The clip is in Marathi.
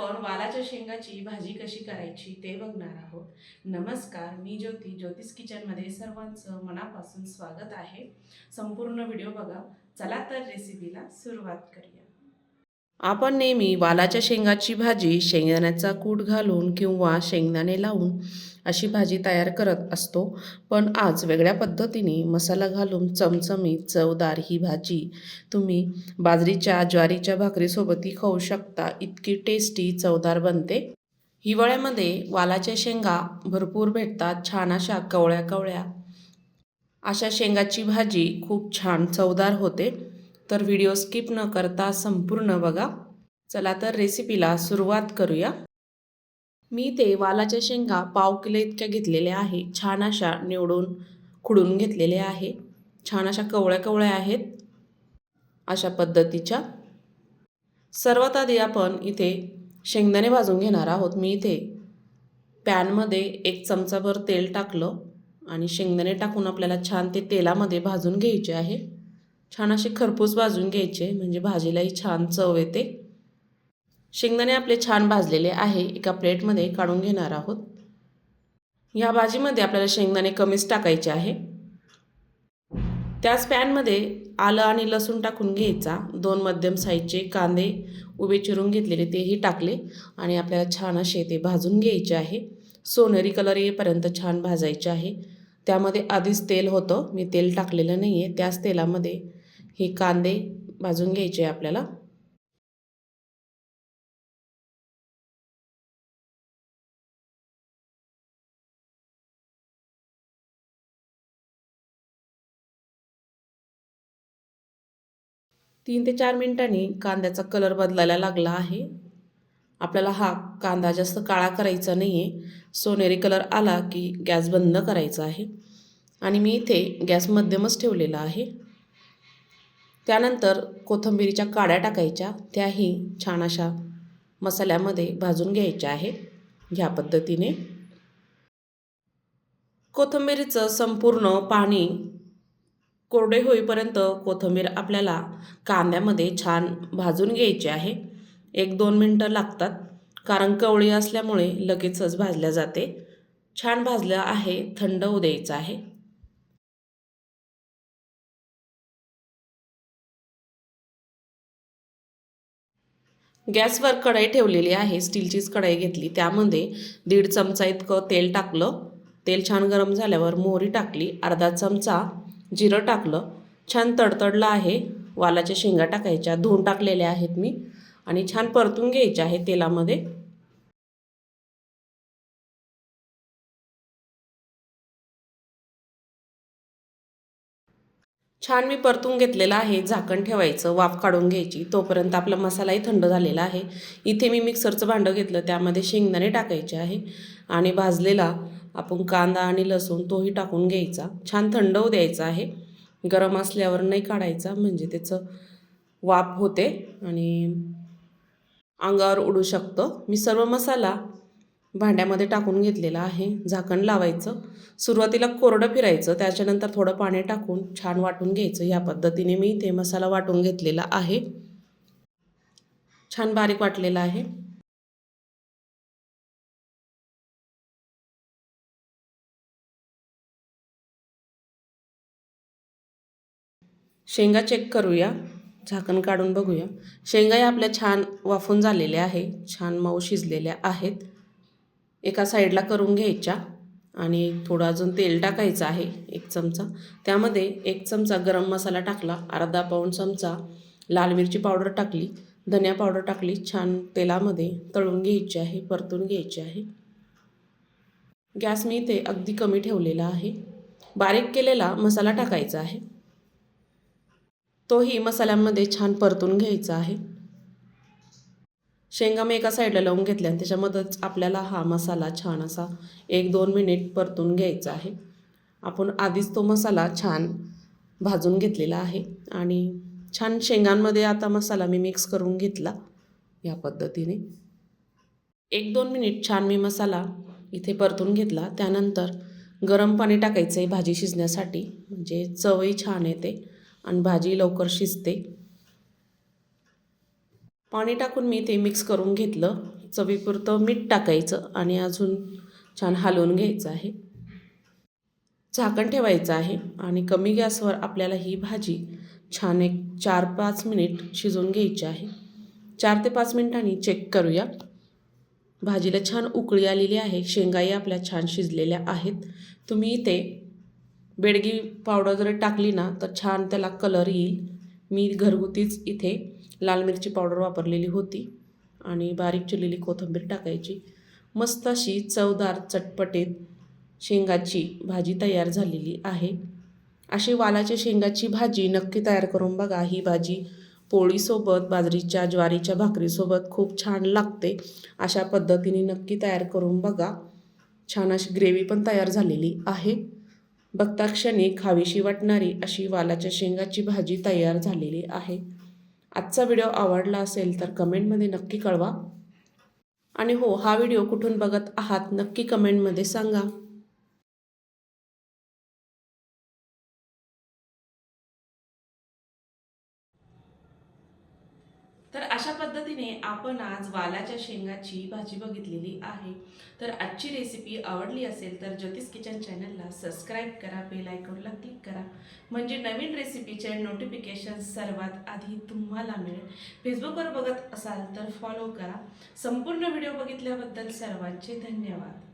आपण वालाच्या शेंगाची भाजी कशी करायची ते बघणार आहोत. नमस्कार मी ज्योती. ज्योतिष किचनमध्ये सर्वांचं मनापासून स्वागत आहे. संपूर्ण व्हिडिओ बघा. चला तर रेसिपीला सुरुवात करूया. आपण नेहमी वालाच्या शेंगाची भाजी शेंगदाण्याचा कूट घालून किंवा शेंगदाणे लावून अशी भाजी तयार करत असतो. पण आज वेगळ्या पद्धतीने मसाला घालून चमचमीत चवदार ही भाजी तुम्ही बाजरीच्या ज्वारीच्या भाकरीसोबतही खाऊ शकता. इतकी टेस्टी चवदार बनते. हिवाळ्यामध्ये वालाच्या शेंगा भरपूर भेटतात. छान अशा कवळ्या कवळ्या अशा शेंगाची भाजी खूप छान चवदार होते. तर व्हिडिओ स्किप न करता संपूर्ण बघा. चला तर रेसिपीला सुरुवात करूया. मी ते वालाच्या शेंगा पाव किलो इतक्या घेतलेल्या आहे. छान अशा निवडून खुडून घेतलेल्या आहे. छान अशा कवळ्या कवळ्या आहेत. अशा पद्धतीच्या. सर्वात आधी आपण इथे शेंगदाणे भाजून घेणार आहोत. मी इथे पॅनमध्ये एक चमचाभर तेल टाकलं आणि शेंगदाणे टाकून आपल्याला छान ते तेलामध्ये भाजून घ्यायचे आहे. छान असे खरपूस भाजून घ्यायचे म्हणजे भाजीलाही छान चव येते. शेंगदाणे आपले छान भाजलेले आहे एका प्लेटमध्ये काढून घेणार आहोत. ह्या भाजीमध्ये आपल्याला शेंगदाणे कमीच टाकायचे आहे. त्याच पॅनमध्ये आलं आणि लसूण टाकून घ्यायचा. दोन मध्यम साईजचे कांदे उभे चिरून घेतलेले तेही टाकले आणि आपल्याला छान असे ते भाजून घ्यायचे आहे. सोनेरी कलर येईपर्यंत छान भाजायचे आहे. त्यामध्ये आधीच तेल होतं. मी तेल टाकलेलं नाही आहे त्याच तेलामध्ये हे कांदे भाजून घ्यायचे आपल्याला. तीन ते चार मिनिटांनी कांद्याचा कलर बदलायला लागला आहे. आपल्याला हा कांदा जास्त काळा करायचा नाही आहे सोनेरी कलर आला की गॅस बंद करायचा आहे. आणि मी इथे गॅस मध्यमच ठेवलेला आहे. त्यानंतर कोथिंबिरीच्या काड्या टाकायच्या त्याही छान अशा मसाल्यामध्ये भाजून घ्यायच्या आहे ह्या पद्धतीने. कोथंबिरीचं संपूर्ण पाणी कोरडे होईपर्यंत कोथिंबीर आपल्याला कांद्यामध्ये छान भाजून घ्यायची आहे. एक दोन मिनटं लागतात कारण कवळी असल्यामुळे लगेचच भाजल्या जाते. छान भाजलं आहे थंड होऊ द्यायचं आहे. गॅसवर कढई ठेवलेली आहे स्टीलचीच कढई घेतली. त्यामध्ये दीड चमचा इतकं तेल टाकलं. तेल छान गरम झाल्यावर मोहरी टाकली. अर्धा चमचा जिरं टाकलं. छान तडतडलं आहे. वालाच्या शेंगा टाकायच्या. धुवून टाकलेल्या आहेत मी. आणि छान परतून घ्यायच्या आहे तेलामध्ये. छान मी परतून घेतलेला आहे झाकण ठेवायचं वाफ काढून घ्यायची. तोपर्यंत आपला मसालाही थंड झालेला आहे. इथे मी मिक्सरचं भांडं घेतलं त्यामध्ये शेंगदाणे टाकायचे आहे. आणि भाजलेला आपण कांदा आणि लसूण तोही टाकून घ्यायचा. छान थंड होऊ द्यायचा आहे. गरम असल्यावर नाही काढायचा म्हणजे त्याचं वाफ होते आणि अंगावर उडू शकतं. मी सर्व मसाला भांड्यामध्ये टाकून घेतलेलं आहे. झाकण लावायचं. सुरुवातीला कोरडं फिरायचं. त्याच्यानंतर थोडं पाणी टाकून छान वाटून घ्यायचं. या पद्धतीने मी इथे मसाला वाटून घेतलेला आहे. छान बारीक वाटलेला आहे. शेंगा चेक करूया. झाकण काढून बघूया. शेंगा या आपल्या छान वाफून झालेल्या आहे. छान मऊ शिजलेल्या आहेत. एका साईडला करून घ्यायच्या आणि थोडं अजून तेल टाकायचं आहे एक चमचा. त्यामध्ये एक चमचा गरम मसाला टाकला अर्धा पाऊण चमचा लाल मिरची पावडर टाकली धनिया पावडर टाकली छान तेलामध्ये तळून घ्यायची आहे परतून घ्यायची आहे. गॅस मी इथे अगदी कमी ठेवलेला आहे. बारीक केलेला मसाला टाकायचा आहे. तोही मसाल्यांमध्ये छान परतून घ्यायचा आहे. शेंगा मी एका साईडला लावून घेतल्या आणि त्याच्यामध्येच आपल्याला हा मसाला छान असा एक दोन मिनिट परतून घ्यायचा आहे. आपण आधीच तो मसाला छान भाजून घेतलेला आहे आणि छान शेंगांमध्ये आता मसाला मी मिक्स करून घेतला या पद्धतीने. एक दोन मिनिट छान मी मसाला इथे परतून घेतला. त्यानंतर गरम पाणी टाकायचं आहे भाजी शिजण्यासाठी. म्हणजे चवही छान येते आणि भाजी लवकर शिजते. पाणी टाकून मी ते मिक्स करून घेतलं. चवीपुरतं मीठ टाकायचं आणि अजून छान हलवून घ्यायचं आहे. झाकण ठेवायचं आहे आणि कमी गॅसवर आपल्याला ही भाजी छान एक चार पाच मिनिट शिजवून घ्यायची आहे. चार ते पाच मिनिटांनी चेक करूया. भाजीला छान उकळी आलेली आहे. शेंगाही आपल्या छान शिजलेल्या आहेत. तुम्ही इथे बेडगी पावडर जर टाकली ना तर छान त्याला कलर येईल. मी घरगुतीच इथे लाल मिरची पावडर वापरलेली होती आणि बारीक चिरलेली कोथिंबीर टाकायची. मस्त अशी चवदार चटपटीत शेंगाची भाजी तयार झालेली आहे. अशी वालाच्या शेंगाची भाजी नक्की तयार करून बघा. ही भाजी पोळीसोबत बाजरीच्या ज्वारीच्या भाकरीसोबत खूप छान लागते. अशा पद्धतीने नक्की तयार करून बघा. छान अशी ग्रेव्ही पण तयार झालेली आहे. बघता क्षणी खावीशी वाटणारी अशी वालाच्या शेंगाची भाजी तयार झालेली आहे. आजचा व्हिडिओ आवडला असेल तर कमेंटमध्ये नक्की कळवा. आणि हो हा व्हिडिओ कुठून बघत आहात नक्की कमेंटमध्ये सांगा. तर अशा पद्धतीने आपण आज वालाच्या शेंगाची भाजी बघितलेली आहे. तर आजची रेसिपी आवडली असेल तर ज्योतिष किचन चॅनलला सबस्क्राईब करा बेल आयकॉनला क्लिक करा. म्हणजे नवीन रेसिपीचे नोटिफिकेशन सर्वात आधी तुम्हाला मिळेल. फेसबुकवर बघत असाल तर फॉलो करा. संपूर्ण व्हिडिओ बघितल्याबद्दल सर्वांचे धन्यवाद.